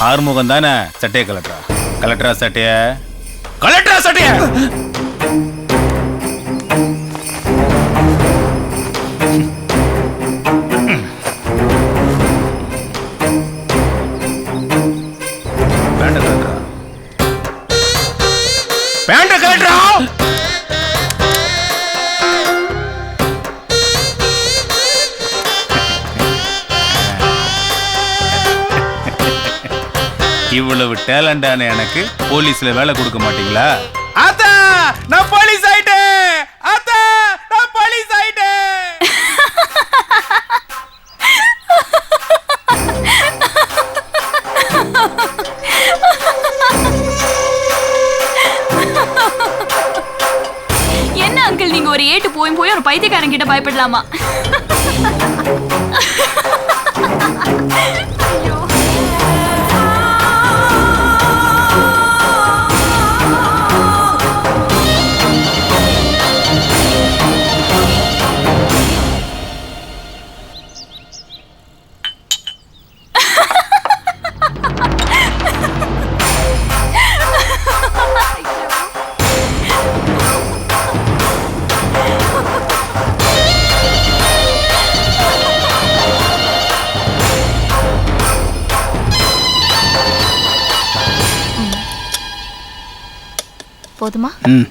ஆறுமுகம் தானே சட்டையை கலட்டுறா கலட்டுறா சட்டைய. கலட்டுறா சட்டைய! இவ்வளவு டேலண்டான எனக்கு போலீஸ்ல வேலை கொடுக்க மாட்டீங்களா? ஆத்தா நான் போலீஸ் ஆயிட்டேன். ஆத்தா நான் போலீஸ் ஆயிட்டேன். என்ன அங்கிள் நீங்க ஒரு ஏட்டு போய் போய் ஒரு பைத்தியக்காரன் கிட்ட பயப்படலாமா? போதுமா? ம்.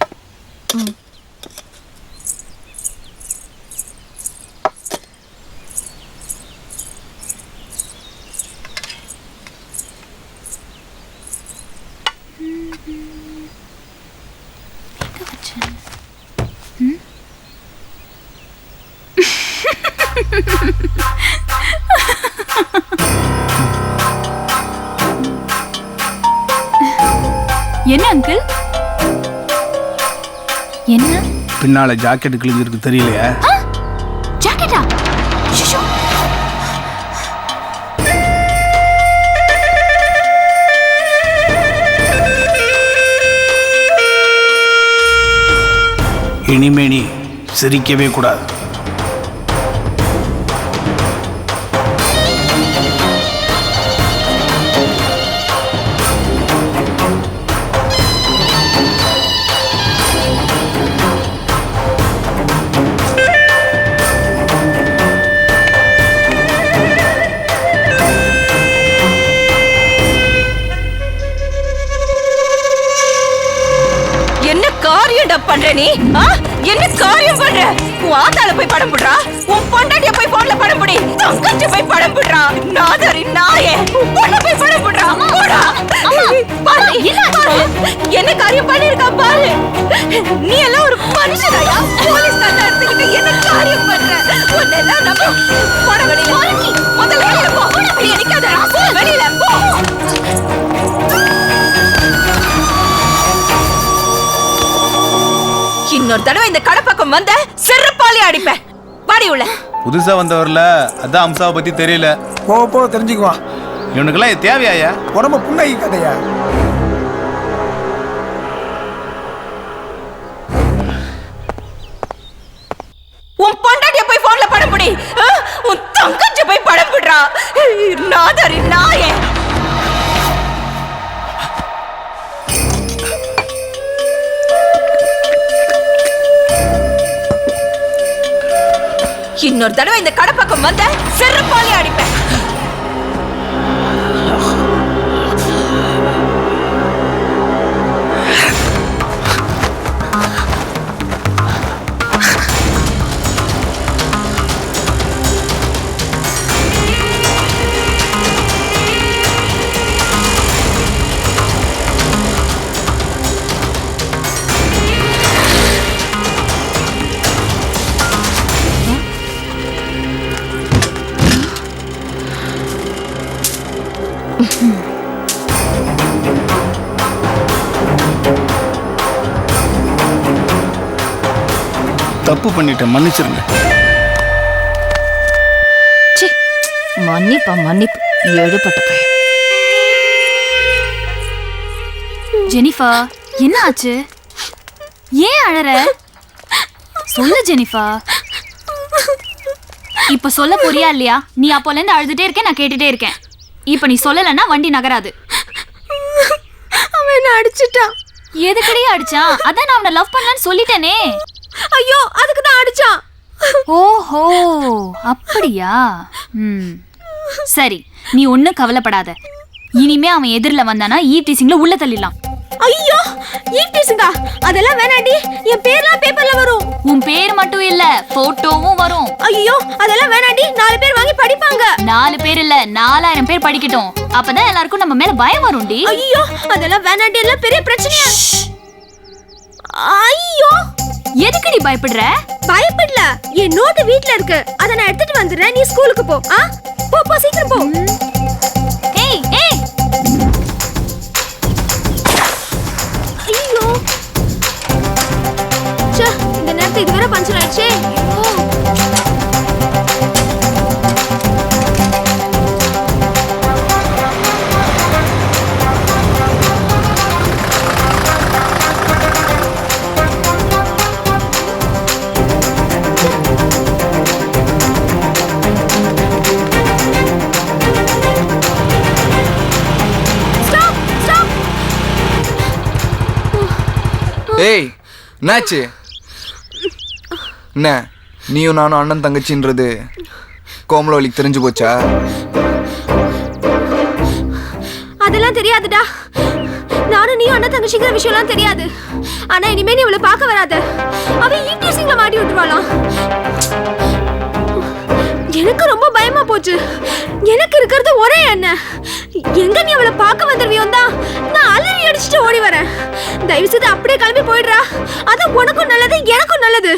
என்ன அங்கிள்? என்ன? பின்னால ஜாக்கெட் கிழிஞ்சிருக்கு தெரியலையா. ஜாக்கெட்டா இனிமே நீ சிரிக்கவே கூடாது. பண்ற நீ? என்ன காரியம் பண்ற? உன் ஆத்தால போய் படம் போடுறா? உன் பொண்டாட்டிய போய் போன்ல படம் போடி. தங்கச்சி போய் படம் போடுறா. நாதரி நாயே உன் பொண்ண போய் படம் போடுறா. போடா. பாரு. பாரு. என்ன காரியம் பண்ணிருக்கா பாரு. நீ எல்லாம் ஒரு மனுஷனாயா? போலீஸ் கண்ண எடுத்துக்கிட்டு என்ன காரியம் பண்ற? உன்னை எல்லாம் நம்ம போட வெளியில முதல்ல வெளியில போ. வெளியில போ. இன்னொரு தடவை இந்த கடை பக்கம் வந்த செருப்பாலே அடிப்பேன். பாடி உள்ள. புதுசா வந்தவர்ல அதான் அம்சாவை பத்தி தெரியல. போக போக தெரிஞ்சுக்குவான் இவனுக்கெல்லாம் இது தேவையாயா உடம்ப புண்ணாகி கதையா உன் பொண்டாட்டிய போய் போன்ல படம் பிடி? உன் தங்கச்சி போய் படம் பிடுறா. நாதரி நாயே. இன்னொரு தடவை இந்த கடை பக்கம் வந்த செருப்பாலே அடிப்பேன். தப்பு பண்ணிட்டேன் மன்னிச்சிருங்க. மன்னிப்பா மன்னிப்பு. எழுப்பட்ட பையன். ஜெனிஃபா என்ன ஆச்சு ஏன் அழற? சொல்லு ஜெனிஃபா. இப்ப சொல்ல போறியா இல்லையா? நீ அப்போல இருந்து அழுதுட்டே இருக்கேன் நான் கேட்டுட்டே இருக்கேன். இப்ப நீ சொல்லலைன்னா வண்டி நகராது. அவன் என்ன அடிச்சிட்டான். எதுக்கடி அடிச்சான்? அதான் நான் அவனை லவ் பண்ணலான்னு சொல்லிட்டேனே. ஐயோ அதுக்கு தான் அடிச்சான். ஓஹோ அப்படியா? ம். சரி நீ ஒன்றும் கவலைப்படாத. இனிமே அவன் எதிரில் வந்தானா ஈவ் டீசிங்ல உள்ள தள்ளிடலாம். ஐயோ ஈட்டிஸுங்கா அதெல்லாம் வேணாண்டி என் பேர்லாம் பேப்பர்ல வரும். உன் பேர் மட்டும் இல்ல போட்டோவும் வரும். ஐயோ அதெல்லாம் வேணாண்டி நாலு பேர் வாங்கி படிப்பாங்க. நாலு பேர் இல்ல நாலாயிரம் பேர் படிக்கட்டும். அப்பதான் எல்லாருக்கும் நம்ம மேல பயம் வரும்டி. ஐயோ அதெல்லாம் வேணாண்டி எல்லாம் பெரிய பிரச்சனையா? ஐயோ. எதுக்கு நீ பயப்படுற? பயப்படல. என் நோட்டு வீட்ல இருக்கு. அத நான் எடுத்துட்டு வந்துடுறேன். நீ ஸ்கூலுக்கு போ. ஆ? போ போ சீக்கிரம் போ. ஏய் ஏய். ஐயோ. ச்சே இந்த நேரத்துல இது வேற பஞ்சர் ஆயிடுச்சே. ஸ்டாப் ஏய் என்னாச்சு? என்ன? நீயும் நானும் அண்ணன் தங்கச்சின்றது கோமலவலிக்கு தெரிஞ்சு போச்சா? அதெல்லாம் தெரியாதுடா. நானும் நீ அண்ணன் தங்கச்சிங்கிற விஷயம்லாம் தெரியாது. ஆனா இனிமே நீ இவளை பார்க்க வராத. அவ ஈட்டிசிங்ல மாட்டி விட்டுருவாளாம். எனக்கு ரொம்ப பயமா போச்சு. எனக்கு இருக்கிறது ஒரே என்ன எங்க நீ அவளை பார்க்க வந்துருவியோ தான் நான் அலறி அடிச்சுட்டு ஓடி வரேன். தயவு செய்து அப்படியே கிளம்பி போயிடுறா. அது உனக்கும் நல்லது எனக்கும் நல்லது.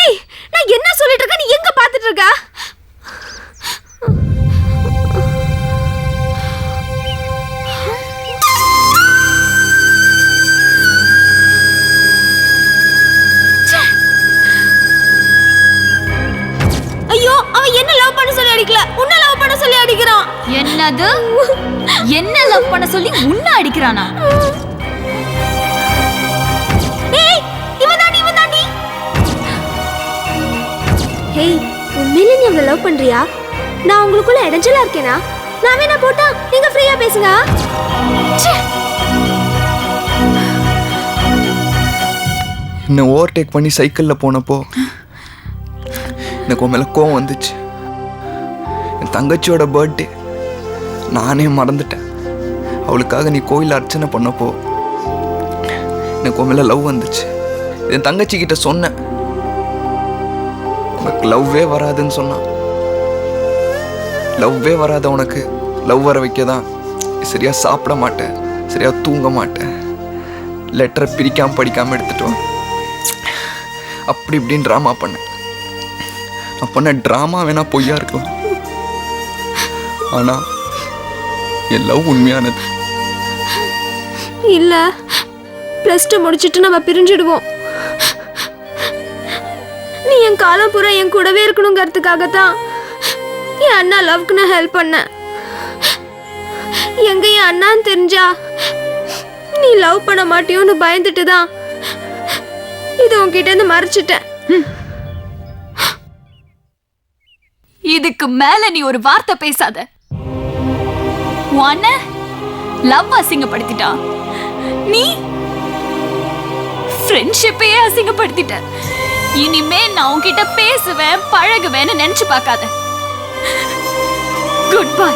ஏய் நான் என்ன சொல்லிட்டு இருக்க நீ எங்க பார்த்துட்டு இருக்க? ஐயோ அவன் என்ன லவ் பண்ண சொல்லி அடிக்கல? உன்ன லவ் பண்ண சொல்லி அடிக்கிறான். என்னது? என்ன லவ் பண்ண சொல்லி உன்ன அடிக்கிறானா? ஹேய் உண்மையிலே நீ அவளை லவ் பண்றியா? நான் உங்களுக்குள்ள இடைஞ்சலா இருக்கேனா? நான் வேணா போட்டா நீங்க ஃப்ரீயா பேசுங்க. ச்சே. என்னை ஓவர்டேக் பண்ணி சைக்கிளில் போனப்போ எனக்கு உன் மேலே கோவம் வந்துச்சு. என் தங்கச்சியோட பர்த்டே நானே மறந்துட்டேன். அவளுக்காக நீ கோயில் அர்ச்சனை பண்ணப்போ எனக்கு உன் மேலே லவ் வந்துச்சு. என் தங்கச்சி கிட்ட சொன்னேன். உனக்கு லவ்வே வராதுன்னு சொன்னான். லவ்வே வராத உனக்கு லவ் வர வைக்க தான் சரியாக சாப்பிட மாட்டேன் சரியாக தூங்க மாட்டேன். லெட்டரை பிரிக்காமல் படிக்காமல் எடுத்துட்டு வா. அப்படி இப்படின்னு ட்ராமா பண்ணேன். நான் பண்ண ட்ராமா வேணா பொய்யா இருக்கலாம். ஆனால் என் லவ் உண்மையானது. இல்ல. ப்ளஸ் டூ முடிச்சிட்டு நம்ம பிரிஞ்சிடுவோம். நீ என் காலம் பூரா என் கூடவே இருக்கணுங்கிறதுக்காக தான் என் அண்ணா லவ்க்கு நான் ஹெல்ப் பண்ணேன். எங்க என் அண்ணான்னு தெரிஞ்சா நீ லவ் பண்ண மாட்டியோன்னு பயந்துட்டு தான் இது உன்கிட்ட இருந்து மறைச்சிட்டேன். இதுக்கு மேல நீ ஒரு வார்த்தை பேசாத. உன்ன லவ் அசிங்கப்படுத்திட்டா? நீ ஃப்ரெண்ட்ஷிப்பையே அசிங்கப்படுத்திட்ட. இனிமே நான் உன்கிட்ட பேசுவேன் பழகுவேன்னு நினைச்சு பார்க்காத. Good bye